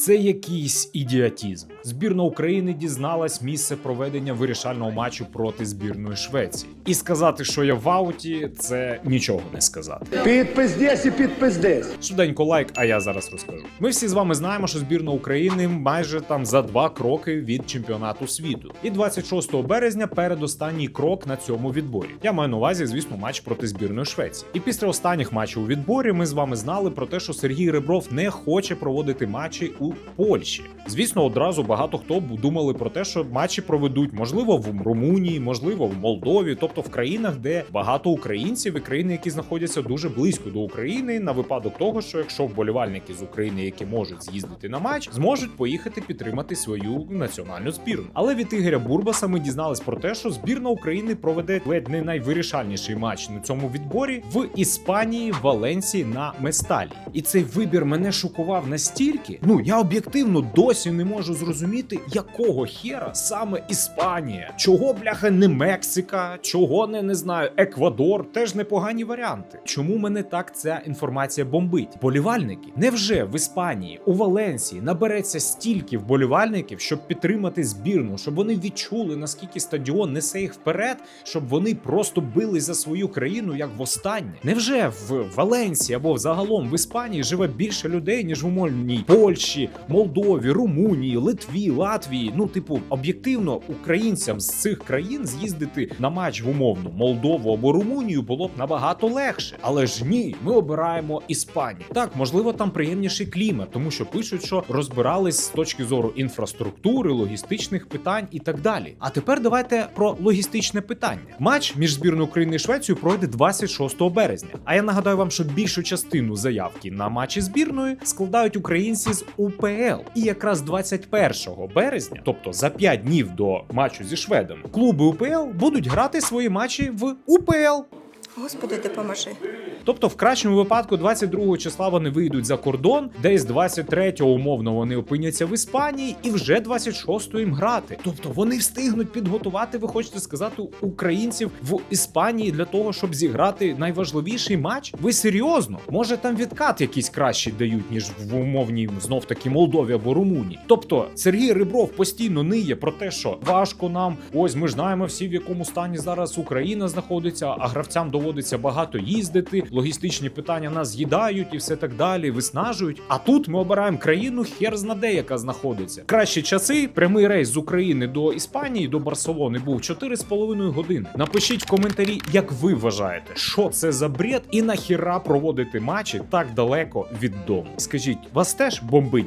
Це якийсь ідіотізм. Збірна України дізналась місце проведення вирішального матчу проти збірної Швеції. І сказати, що я в ауті, це нічого не сказати. Підпиздесь і підпиздесь. Швиденько лайк, а я зараз розкажу. Ми всі з вами знаємо, що збірна України майже там за два кроки від чемпіонату світу. І 26 березня передостанній крок на цьому відборі. Я маю на увазі, звісно, матч проти збірної Швеції. І після останніх матчів у відборі ми з вами знали про те, що Сергій Ребров не хоче проводити матчі у Польщі. Звісно, одразу багато хто думали про те, що матчі проведуть можливо в Румунії, можливо в Молдові, тобто в країнах, де багато українців і країни, які знаходяться дуже близько до України, на випадок того, що якщо вболівальники з України, які можуть з'їздити на матч, зможуть поїхати підтримати свою національну збірну. Але від Ігоря Бурбаса ми дізнались про те, що збірна України проведе ледь не найвирішальніший матч на цьому відборі в Іспанії, Валенсії на Месталі. І цей вибір мене шокував настільки. Ну я об'єктивно досі не можу зрозуміти, якого хера саме Іспанія, чого бляха не Мексика, чого не не знаю, Еквадор, теж непогані варіанти. Чому мене так ця інформація бомбить? Болівальники, невже в Іспанії, у Валенсії набереться стільки вболівальників, щоб підтримати збірну, щоб вони відчули наскільки стадіон несе їх вперед, щоб вони просто били за свою країну як востаннє? Невже в Валенсії або взагалом в Іспанії живе більше людей, ніж в умовній Польщі, Молдові, Румунії, Литві, Латвії? Ну, типу, об'єктивно, українцям з цих країн з'їздити на матч в умовну Молдову або Румунію було б набагато легше. Але ж ні, ми обираємо Іспанію. Так, можливо, там приємніший клімат, тому що пишуть, що розбирались з точки зору інфраструктури, логістичних питань і так далі. А тепер давайте про логістичне питання. Матч між збірною України і Швецією пройде 26 березня. А я нагадаю вам, що більшу частину заявки на матчі збірної складають українці з УПЛ. І якраз 21 березня, тобто за 5 днів до матчу зі шведами, клуби УПЛ будуть грати свої матчі в УПЛ. Господи, допоможи. Тобто, в кращому випадку, 22 числа вони вийдуть за кордон, десь 23-го умовно вони опиняться в Іспанії, і вже 26-го їм грати. Тобто вони встигнуть підготувати, ви хочете сказати, українців в Іспанії для того, щоб зіграти найважливіший матч. Ви серйозно? Може там відкат якийсь кращий дають, ніж в умовній знов таки Молдові або Румунії. Тобто Сергій Рибров постійно ниє про те, що важко нам. Ось ми ж знаємо всі, в якому стані зараз Україна знаходиться, а гравцям доводиться багато їздити. Логістичні питання нас з'їдають і все так далі, виснажують. А тут ми обираємо країну хер знаде, яка знаходиться. Кращі часи. Прямий рейс з України до Іспанії до Барселони був 4,5 години. Напишіть в коментарі, як ви вважаєте, що це за бред, і нахіра проводити матчі так далеко від дому. Скажіть, вас теж бомбить